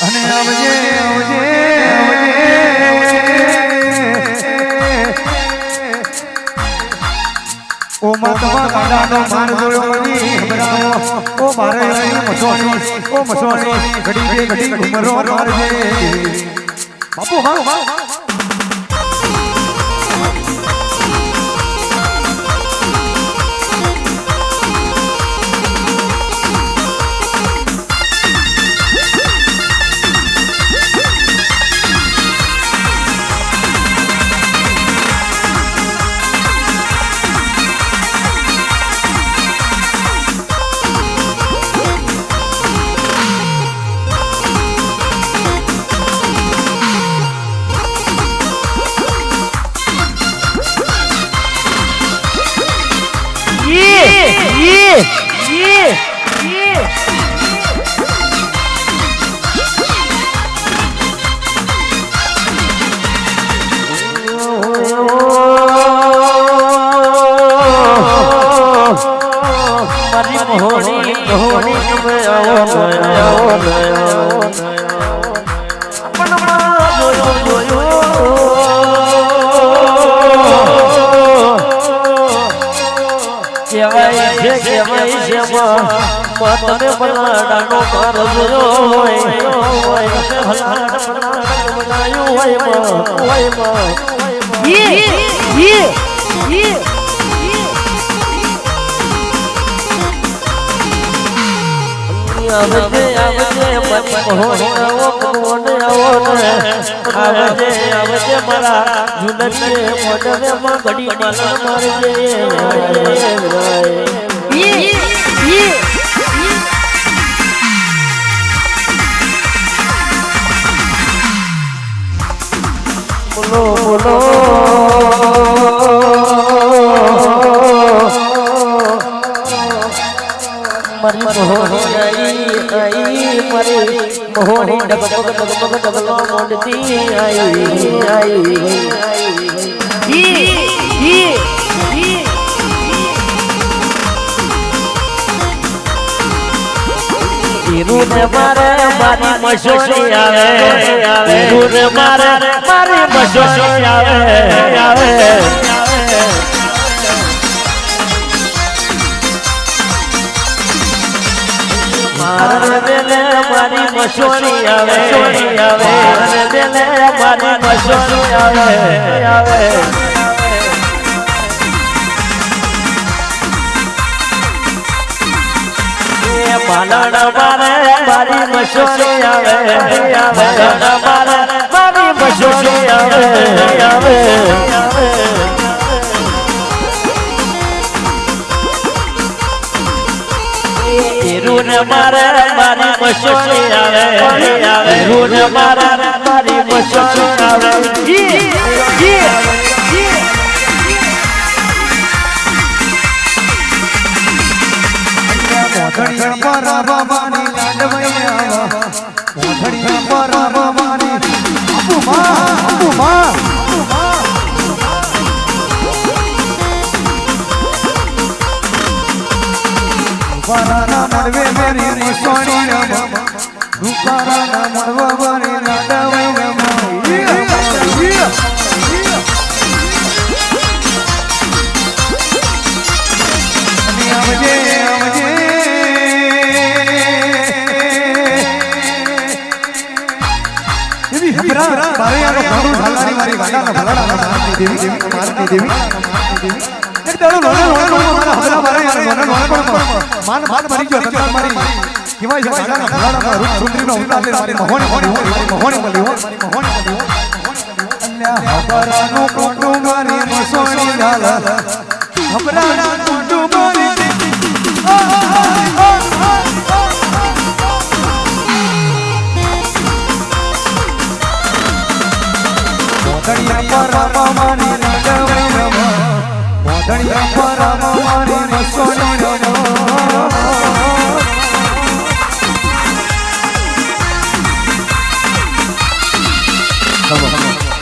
અને આવજે આવજે ઓ માતવા કાડાનો માર જોયો મની હબરાયો ઓ મારે મસોણી ઓ મસોણી ઘડી બે ઘડી ઉમરો મારજે બાપુ હા હા મારી મોહણી મોહણી તમે આવો ને છે કહેવાય છે માં તમે ભલાડાનો માર હોય હોય બનાયું હોયમાં હોયમાં આવજે આવજે મન મોહન આવો મોહન આવજે આવજે મારા જુનકે મોઢવે માં ઘડી મલન મારજે બોલો બોલો મારી મોહની આઈ મારી મોહની ડગમગ ડગમગ ડગલો મોડતી આઈ આઈ હીરુને મારે મારી મશોરી આવે. હીરુને મારે મારી મશોરી આવે. આવે મારી મશોરી આવે. આવે મારી મશોરી આવે આવે. માલણ મારે મારી મશોરી આવે માલણ મારે મશોરી આવે. પર બાબાની લાડવૈયા મોથડીયા પર બાબાની આપુ માં આપુ માં રૂપારાના મળવે મારી સોણી. રમ મળવા મારી વાડાના ભલાડાના મારની દેવી દેવી દેવી. એક દાડો લોને લોને મારા હબરા બારૈયાનો લોને લોને પણ માન માન મરી ગયો તત્કાલ મારી કેવાય છે વાડાના ભલાડાના રૂપ સુંદરીનો ઉતાર મારી મહોણી મળી મારી મહોણી મળી હો મારી મહોણી મળી હો અલ્યા હબરાનો કોંડો મારી મસોણી ઝાલા હબરાના મોઢણિયા પર રમવાની લાડવૈયા મોઢણિયા પર રમવાની